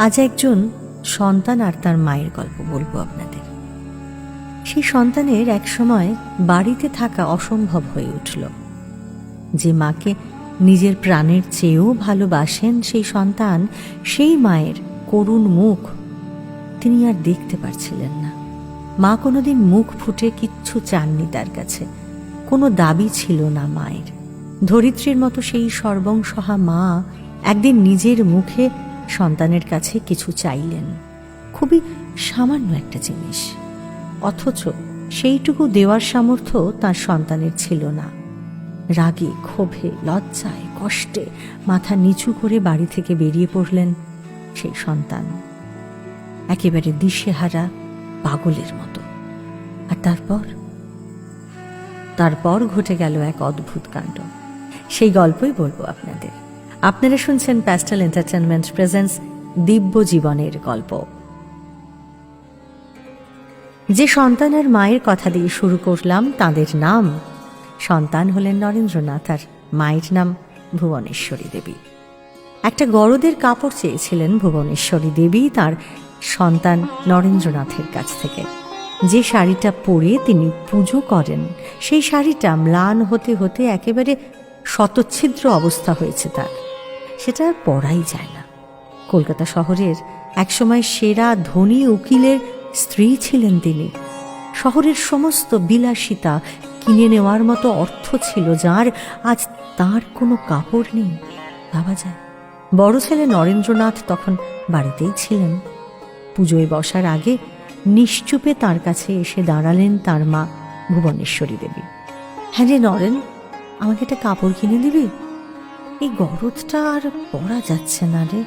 আজ একজন সন্তান আর তার মায়ের গল্প বলব আপনাদের। সেই সন্তানের এক সময় বাড়িতে থাকা অসম্ভব হয়ে উঠল। যে মাকে নিজের প্রাণের চেয়েও ভালোবাসেন সেই সন্তান, সেই মায়ের করুণ মুখ তিনি আর দেখতে পারছিলেন না। মা কোনোদিন মুখ ফুটে কিচ্ছু চাননি তার কাছে। কোনো দাবি ছিল না মায়ের। ধরিত্রীর মতো সেই সর্বংসহা মা একদিন নিজের মুখে সন্তানের কাছে কিছু চাইলেন। খুবই সামান্য একটা জিনিস। অথচ সেইটুকু দেওয়ার সামর্থ্য তার সন্তানের ছিল না। রাগে, ক্ষোভে, লজ্জায়, কষ্টে মাথা নিচু করে বাড়ি থেকে বেরিয়ে পড়লেন সেই সন্তান। একেবারে দিশেহারা পাগলের মতো। আর তারপর? তারপর ঘটে গেল এক অদ্ভুত কাণ্ড। সেই গল্পই বলব আপনাদের। আপনারা শুনছেন প্যাস্টাল এন্টারটেনমেন্ট প্রেজেন্স দিব্য জীবনের গল্প। যে সন্তান আর মায়ের কথা দিয়ে শুরু করলাম, তাদের নাম। সন্তান হলেন নরেন্দ্রনাথ আর মায়ের নাম ভুবনেশ্বরী দেবী। একটা গরদের কাপড় চেয়েছিলেন ভুবনেশ্বরী দেবী, তার সন্তান নরেন্দ্রনাথের কাছ থেকে। যে শাড়িটা পরে তিনি পুজো করেন, সেই শাড়িটা ম্লান হতে হতে একেবারে শতচ্ছিদ্র অবস্থা হয়েছে তার। সেটা আর পরাই যায় না। কলকাতা শহরের একসময় সেরা ধনী উকিলের স্ত্রী ছিলেন তিনি। শহরের সমস্ত বিলাসিতা কিনে নেওয়ার মতো অর্থ ছিল যার আজ তার কোনো কাপড় নেই, ভাবা যায়। বড় ছেলে নরেন্দ্রনাথ তখন বাড়িতেই ছিলেন। পুজোয় বসার আগে নিশ্চুপে তার কাছে এসে দাঁড়ালেন তার মা ভুবনেশ্বরী দেবী। হ্যাঁ রে নরেন, আমাকে একটা কাপড় কিনে দিবি? এই গরদটা আর পরা যাচ্ছে না রে।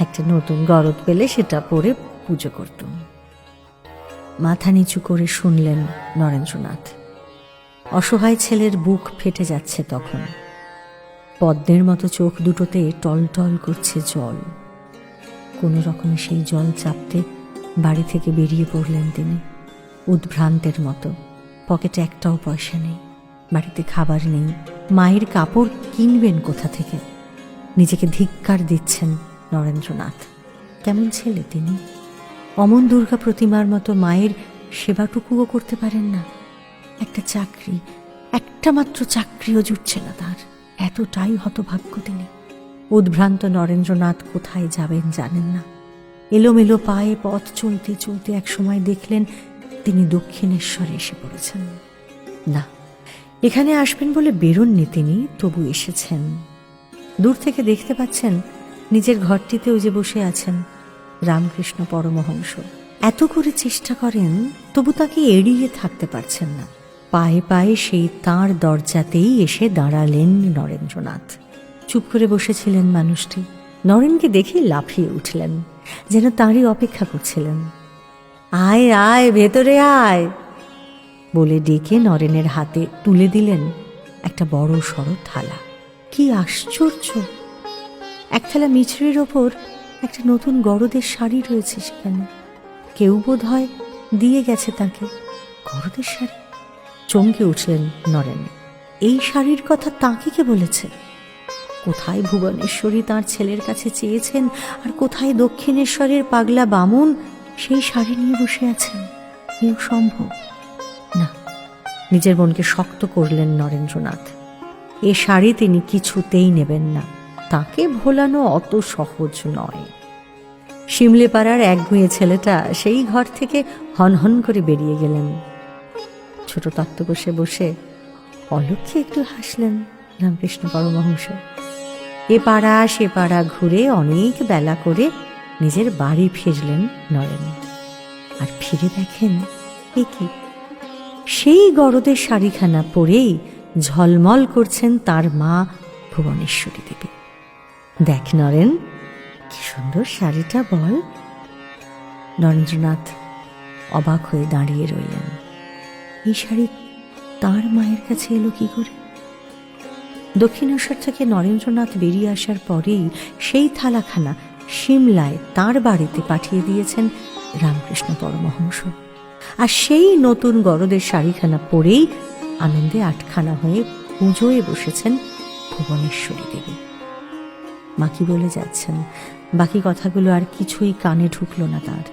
একটা নতুন গরদ পেলে সেটা পরে পুজো করতুম। মাথা নিচু করে শুনলেন নরেন্দ্রনাথ। অসহায় ছেলের বুক ফেটে যাচ্ছে তখন। পদ্মের মতো চোখ দুটোতে টলটল করছে জল। কোনো রকমে সেই জল চাপতে বাড়ি থেকে বেরিয়ে পড়লেন তিনি। উদ্ভ্রান্তের মতো। পকেটে একটাও পয়সা নেই। বাড়িতে খাবার নেই, মায়ের কাপড় কিনবেন কোথা থেকে? নিজেকে ধিক্কার দিচ্ছেন নরেন্দ্রনাথ। কেমন ছেলে তিনি? অমন দুর্গা প্রতিমার মতো মায়ের সেবাটুকুও করতে পারেন না। একটা চাকরি, একটা মাত্র চাকরিও জুটছে না তার। এতটাই হতভাগ্য তিনি। উদ্ভ্রান্ত নরেন্দ্রনাথ কোথায় যাবেন জানেন না। এলোমেলো পায়ে পথ চলতে চলতে একসময় দেখলেন তিনি দক্ষিণেশ্বরে এসে পড়েছেন। না এখানে আসবেন বলে বেরোননি তিনি, তবু এসেছেন। দূর থেকে দেখতে পাচ্ছেন নিজের ঘরটিতেও যে বসে আছেন রামকৃষ্ণ পরমহংস। এত করে চেষ্টা করেন, তবু তাকে এড়িয়ে থাকতে পারছেন না। পায়ে পায়ে সেই তাঁর দরজাতেই এসে দাঁড়ালেন নরেন্দ্রনাথ। চুপ করে বসেছিলেন মানুষটি। নরেনকে দেখে লাফিয়ে উঠলেন, যেন তাঁরই অপেক্ষা করছিলেন। আয় আয়, ভেতরে আয়! বলে ডেকে নরেনের হাতে তুলে দিলেন একটা বড় সড় থালা। কি আশ্চর্য! এক থালা মিছরির ওপর একটা নতুন গরদের শাড়ি রয়েছে সেখানে। কেউ বোধ হয় দিয়ে গেছে তাকে। গরদের শাড়ি? চমকে উঠলেন নরেন। এই শাড়ির কথা তাঁকে কে বলেছে? কোথায় ভুবনেশ্বরী তার ছেলের কাছে চেয়েছেন আর কোথায় দক্ষিণেশ্বরের পাগলা বামুন সেই শাড়ি নিয়ে বসে আছেন? এও সম্ভব। নিজের বোনকে শক্ত করলেন নরেন্দ্রনাথ। এ শাড়ি তিনি কিছুতেই নেবেন না। তাকে ভোলানো অত সহজ নয়। শিমলেপাড়ার একগুঁয়ে ছেলেটা সেই ঘর থেকে হনহন করে বেরিয়ে গেলেন। ছোট তত্ত্ব বসে বসে অলক্ষে একটু হাসলেন রামকৃষ্ণ পরমহংস। এ পাড়া সে পাড়া ঘুরে অনেক বেলা করে নিজের বাড়ি ফিরলেন নরেন। আর ফিরে দেখেন এ কি? সেই গরদের শাড়িখানা পরেই ঝলমল করছেন তার মা ভুবনেশ্বরী দেবী। দেখ নরেন, কি সুন্দর শাড়িটা বল। নরেন্দ্রনাথ অবাক হয়ে দাঁড়িয়ে রইলেন। এই শাড়ি তার মায়ের কাছে এলো কি করে? দক্ষিণেশ্বর থেকে নরেন্দ্রনাথ বেরিয়ে আসার পরেই সেই থালাখানা সিমলায় তার বাড়িতে পাঠিয়ে দিয়েছেন রামকৃষ্ণ পরমহংস। আর সেই নতুন গরদের শাড়িখানা পরেই আনন্দে আটখানা হয়ে পুজোয় বসেছেন ভুবনেশ্বরী দেবী। মা কি বলে যাচ্ছেন, বাকি কথাগুলো আর কিছুই কানে ঢুকলো না তার।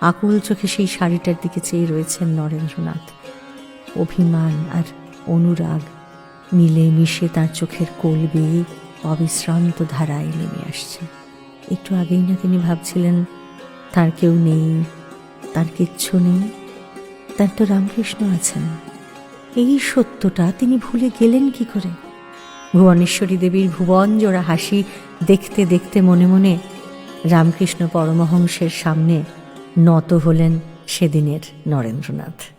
আকুল চোখে সেই শাড়িটার দিকে চেয়ে রয়েছেন নরেন্দ্রনাথ। অভিমান আর অনুরাগ মিলে মিশে তার চোখের কোল বেয়ে অবিশ্রান্ত ধারায় নেমে আসছে। একটু আগেই না তিনি ভাবছিলেন, তার কেউ নেই, তার কিচ্ছু নেই। তার তো রামকৃষ্ণ আছেন। এই সত্যটা তিনি ভুলে গেলেন কি করে? ভুবনেশ্বরী দেবীর ভুবন জোড়া হাসি দেখতে দেখতে মনে মনে রামকৃষ্ণ পরমহংসের সামনে নত হলেন সেদিনের নরেন্দ্রনাথ।